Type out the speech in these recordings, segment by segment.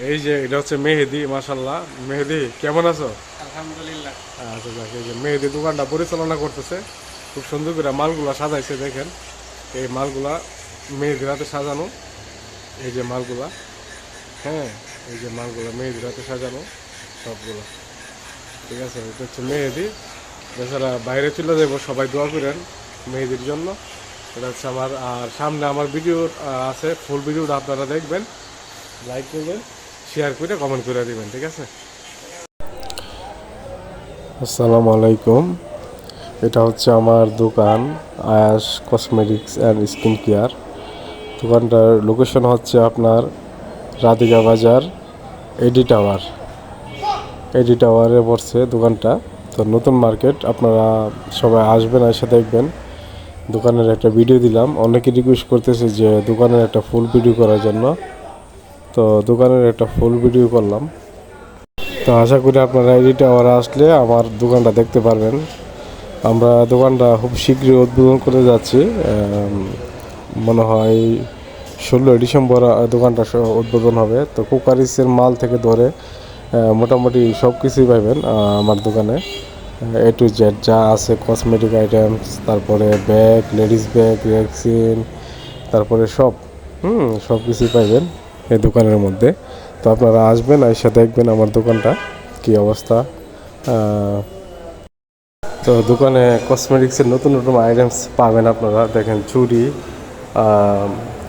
এই যে এটা হচ্ছে মেহেদি মাসাল্লাহ মেহেদি কেমন আছো? আলহামদুলিল্লাহ। আচ্ছা যাক এই যে মেহেদি দোকানটা পরিচালনা করতেছে। খুব সুন্দর করে মালগুলা সাজাইছে দেখেন। এই মালগুলা মেহেদি রাতে সাজানো। এই যে মালগুলা হ্যাঁ এই যে মালগুলা মেহেদি রাতে সাজানো সবগুলো। ঠিক আছে এটা হচ্ছে মেহেদি। এছাড়া বাইরে চলে যাব সবাই দোয়া করেন মেহেদির জন্য। এটা হচ্ছে আমার আর সামনে আমার ভিডিও আছে ফুল ভিডিওটা আপনারা দেখবেন লাইক করবেন। শেয়ার করে কমেন্ট করে দিবেন, ঠিক আছে? আসসালামু আলাইকুম। এটা হচ্ছে আমার দোকান, Ayas cosmetics and skin care দোকানটার লোকেশন হচ্ছে আপনার রাধিকা বাজার এডি টাওয়ার এডি টাওয়ারে পড়ছে দোকানটা। তো নতুন মার্কেট, আপনারা সবাই আসবেন, এসে দেখবেন। দোকানের একটা ভিডিও দিলাম। অনেকে রিকোয়েস্ট করতেছে যে দোকানের একটা ফুল ভিডিও করার জন্য। তো দোকানের একটা ফুল ভিডিও করলাম। তো আশা করি আপনারা এডি আবার আসলে আমার দোকানটা দেখতে পারবেন। আমরা দোকানটা খুব শীঘ্রই উদ্বোধন করে যাচ্ছি। মনে হয় ষোলোই ডিসেম্বর দোকানটা উদ্বোধন হবে। তো কুকারিসের মাল থেকে ধরে মোটামুটি সব কিছুই পাবেন আমার দোকানে। এ টু জেড যা আছে কসমেটিক আইটেমস তারপরে ব্যাগ লেডিস ব্যাগ ভ্যাকসিন তারপরে সব, হুম সব কিছুই পাইবেন। এই দোকানের মধ্যে। তো আপনারা আসবেন এসে দেখবেন আমার দোকানটা কি অবস্থা। তো দোকানে কসমেটিক্সের নতুন নতুন আইটেমস পাবেন আপনারা। দেখেন চুড়ি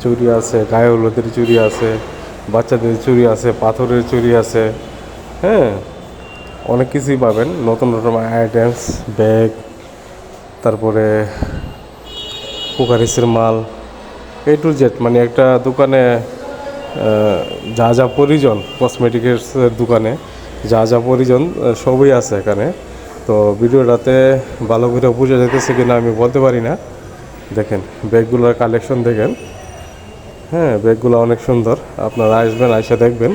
চুড়ি আছে, গায়ে হলুদের চুড়ি আছে, বাচ্চাদের চুড়ি আছে, পাথরের চুড়ি আছে হ্যাঁ? অনেক কিছুই পাবেন, নতুন নতুন আইটেমস ব্যাগ তারপরে কুকারিসের মাল এ টু জেড মানে একটা দোকানে যা যা প্রয়োজন কসমেটিকের দোকানে যা যা প্রয়োজন আহ, সবই আছে এখানে। তো ভিডিওটাতে ভালো করে বোঝা যেতেছে কিনা আমি বলতে পারি না। দেখেন ব্যাগগুলোর কালেকশন দেখেন। হ্যাঁ ব্যাগগুলো অনেক সুন্দর। আপনারা আসবেন আইসা দেখবেন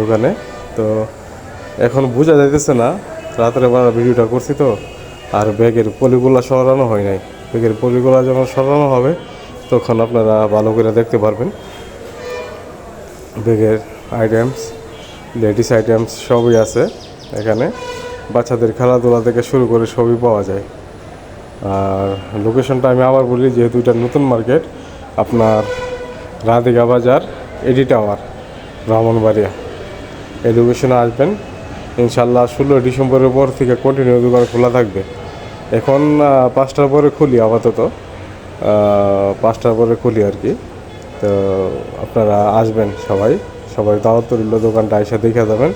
দোকানে। তো এখন বোঝা যাইতেছে না রাতের বেলা ভিডিওটা করছি তো আর ব্যাগের পলিগুলা সরানো হয় নাই। ব্যাগের পলিগুলা যখন সরানো হবে তখন আপনারা ভালো করে দেখতে পারবেন। ব্যাগের আইটেমস লেডিস আইটেমস সবই আছে এখানে। বাচ্চাদের খেলাধুলা থেকে শুরু করে সবই পাওয়া যায়। আর লোকেশনটা আমি আবার বলি, যেহেতু এটা নতুন মার্কেট আপনার রাধিকা বাজার, এডি টাওয়ার ব্রাহ্মণবাড়িয়া। এই লোকেশনে আসবেন। ইনশাল্লাহ ষোলো ডিসেম্বরের পর থেকে কন্টিনিউ দোকান খোলা থাকবে। এখন পাঁচটার পরে খুলি আপাতত। পাঁচটার পরে খুলি আর কি। তো আপনারা আসবেন সবাই সবাই দাওয়াত রইল দোকানটা এসে দেখে যাবেন।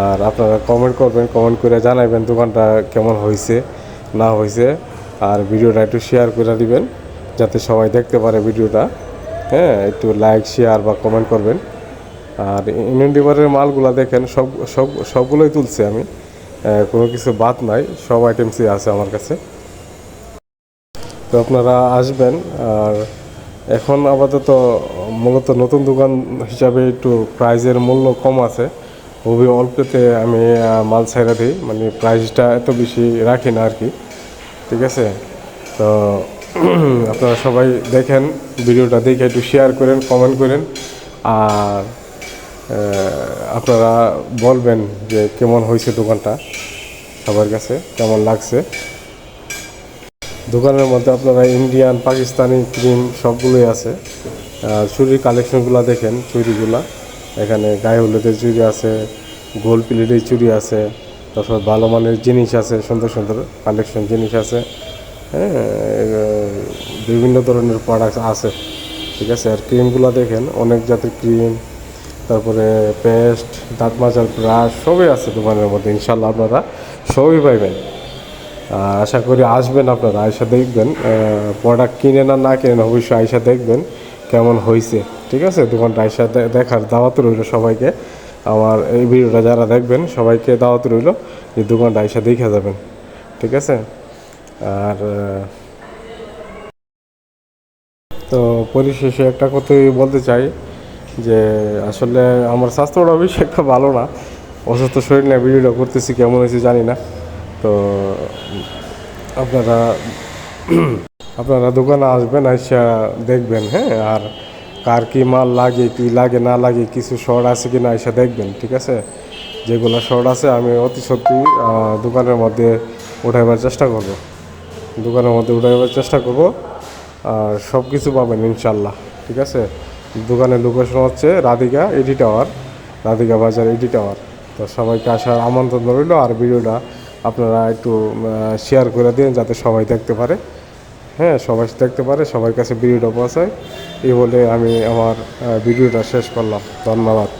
আর আপনারা কমেন্ট করবেন কমেন্ট করে জানাবেন দোকানটা কেমন হয়েছে না হয়েছে আর ভিডিওটা একটু শেয়ার করে দিবেন, যাতে সবাই দেখতে পারে ভিডিওটা। হ্যাঁ একটু লাইক শেয়ার বা কমেন্ট করবেন। আর ইউনিভারের মালগুলা দেখেন, সব সব, সবগুলোই তুলছে আমি। কোনো কিছু বাদ নাই, সব আইটেমসই আছে আমার কাছে। তো আপনারা আসবেন, আর এখন আপাতত মূলত নতুন দোকান হিসাবে একটু প্রাইজের মূল্য কম আছে। খুবই অল্পতে আমি মাল ছাইরা দিই। মানে প্রাইসটা এত বেশি রাখি না আর কি ঠিক আছে? তো আপনারা সবাই দেখেন, ভিডিওটা দেখে একটু শেয়ার করেন কমেন্ট করেন। আর আপনারা বলবেন যে কেমন হয়েছে দোকানটা? সবার কাছে কেমন লাগছে? দোকানের মধ্যে আপনারা ইন্ডিয়ান, পাকিস্তানি ক্রিম সবগুলোই আছে। চুরির কালেকশনগুলো দেখেন, চুরিগুলা। এখানে গায়ে হলুদের চুরি আছে, গোল প্লেটের চুরি আছে, তারপর ভালো মানের জিনিস আছে, সুন্দর সুন্দর কালেকশন জিনিস আছে। হ্যাঁ বিভিন্ন ধরনের প্রোডাক্ট আছে, ঠিক আছে? আর ক্রিমগুলো দেখেন, অনেক জাতের ক্রিম তারপরে পেস্ট দাঁত মাজার ব্রাশ সবই আছে দোকানের মধ্যে ইনশাল্লাহ আপনারা সবই পাইবেন। আশা করি আসবেন আপনারা আয়সা দেখবেন প্রোডাক্ট কিনে না না কিনেন, অবশ্যই আয়সা দেখবেন কেমন হয়েছে ঠিক আছে? দোকানটা আয়সা দেখার দাওয়াত রইল সবাইকে। আমার এই ভিডিওটা যারা দেখবেন, সবাইকে দাওয়াত রইল যে দোকানটা আয়সা দেখে যাবেন, ঠিক আছে? আর তো পরিশেষে একটা কথাই বলতে চাই যে, আসলে আমার স্বাস্থ্যটা বেশি একটা ভালো না। অসুস্থ শরীর নিয়ে ভিডিওটা করতেছি, কেমন হয়েছে জানি না। তো, আপনারা আপনারা দোকানে আসবেন, আইসা দেখবেন হ্যাঁ? আর কার কি মাল লাগে, কি লাগে, না লাগে, কিছু শর্ট আছে কি না এসে দেখবেন, ঠিক আছে? যেগুলো শর্ট আছে, আমি অতি সত্যি দোকানের মধ্যে উঠাইবার চেষ্টা করব। দোকানের মধ্যে উঠাইবার চেষ্টা করব, আর সব কিছু পাবেন ইনশাল্লাহ ঠিক আছে? দোকানের লোকেশন হচ্ছে রাধিকা এডি টাওয়ার, রাধিকা বাজার এডি টাওয়ার। তো সবাইকে আসার আমন্ত্রণ রইল, আর ভিডিওটা আপনারা একটু শেয়ার করে দিন যাতে সবাই দেখতে পারে। হ্যাঁ সবাই দেখতে পারে, সবার কাছে ভিডিওটা পৌঁছায়। এই বলে আমি আমার ভিডিওটা শেষ করলাম। ধন্যবাদ।